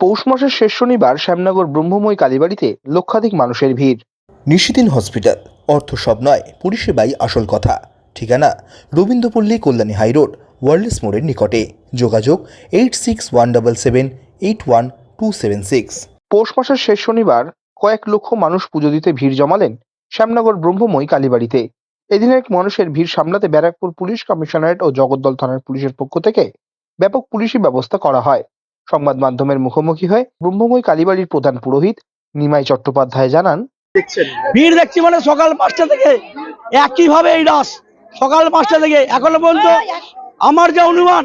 পৌষ মাসের শেষ শনিবার শ্যামনগর ব্রহ্মময় কালীবাড়িতে লক্ষাধিক মানুষের ভিড়। নিশিদিন হসপিটাল অর্থ সব নয় পরিষেবাই আসল কথা। ঠিকানা রবীন্দ্রপল্লী কল্যাণী হাইরোড ওয়ার্ল্ডস মোড়ের নিকটে। যোগাযোগ eight six one double seven eight one two seven six. পৌষ মাসের শেষ শনিবার কয়েক লক্ষ মানুষ পুজো দিতে ভিড় জমালেন শ্যামনগর ব্রহ্মময় কালীবাড়িতে। এদিনের মানুষের ভিড় সামলাতে ব্যারাকপুর পুলিশ কমিশনারেট ও জগদ্দল থানার পুলিশের পক্ষ থেকে ব্যাপক পুলিশি ব্যবস্থা করা হয়। সংবাদ মাধ্যমের মুখোমুখি হয়ে ব্রহ্মময় কালীবাড়ির প্রধান পুরোহিত নিমাই চট্টোপাধ্যায় জানান ভিড় দেখছি মানে সকাল পাঁচটা থেকে। একইভাবে এই রাস সকাল পাঁচটা থেকে। এখনও পর্যন্ত আমার যে অনুমান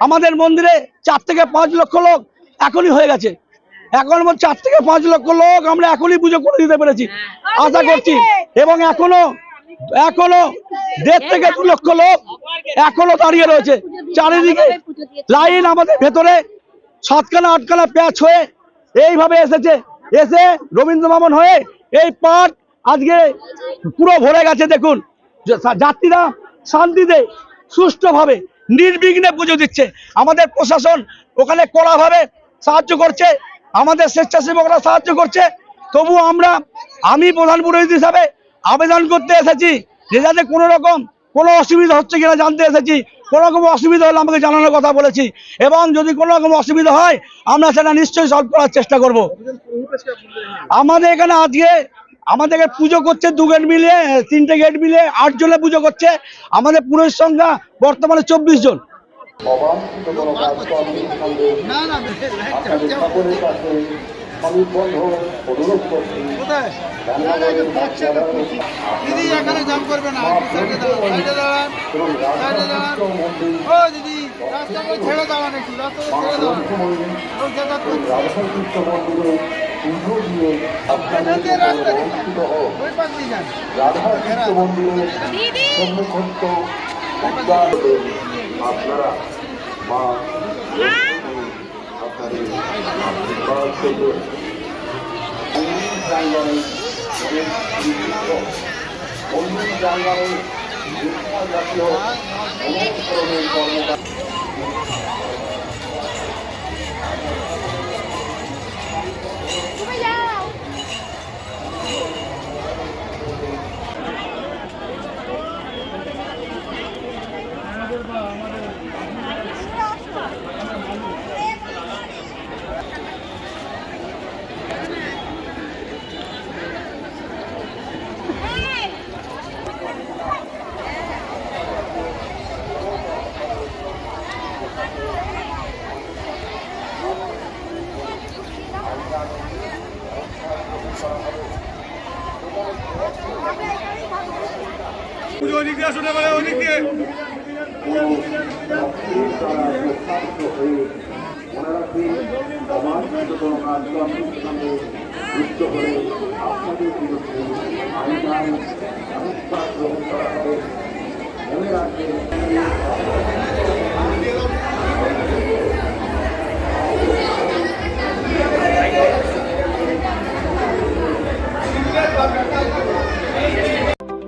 আমাদের মন্দিরে চার থেকে পাঁচ লক্ষ লোক এখনই হয়ে গেছে। এখন চার থেকে পাঁচ লক্ষ লোক আমরা এখনই পুজো করে দিতে পেরেছি। আশা করছি। এবং এখনও এখনও দেড় থেকে দু লক্ষ লোক এখনও দাঁড়িয়ে রয়েছে। চারিদিকে লাইন আমাদের ভেতরে সাতখানা, আটখানা প্যাচ হয়ে এইভাবে এসেছে। এসে রবীন্দ্র ভবন হয়ে এই পার্ক আজকে পুরো ভরে গেছে, দেখুন। যাত্রীরা শান্তিতে, সুষ্ঠুভাবে, নির্বিঘ্নে পুজো দিচ্ছে। আমাদের প্রশাসন ওখানে কড়াভাবে সাহায্য করছে, আমাদের স্বেচ্ছাসেবকরা সাহায্য করছে। তবু আমরা, আমি প্রধান পুরোহিত হিসাবে আবেদন করতে এসেছি যে যাতে কোনো রকম কোনো অসুবিধা হচ্ছে কিনা জানতে এসেছি। কোনো রকম অসুবিধা হলে আমাকে জানানোর কথা বলেছি। এবং যদি কোনো রকম অসুবিধা হয়, আমরা সেটা নিশ্চয়ই সলভ করার চেষ্টা করব। আমাদের এখানে আজকে আমাদের এখানে পুজো করছে দু গেট মিলে, তিনটে গেট মিলে, আট জনে পুজো করছে। আমাদের পুরোহিত সংখ্যা বর্তমানে চব্বিশ জন। অবাঞ্ছিত কোনো কাছে সনির্বন্ধ অনুরোধ করছি দিদি এখানে জাম করবে না। সাইডে দাঁড়ান সাইডে দাঁড়ান সাইডে দাঁড়ান। ও দিদি রাস্তাটা ছেড়ে দাঁড়ান একটু রাস্তাটা ছেড়ে দাঁড়ান লোক যাতায়াত করছে রাধাকৃষ্ণ মন্দিরে 원룸 장관을 유통한 자치로 원룸 프로그램 অনেক হবে মনে রাখবেন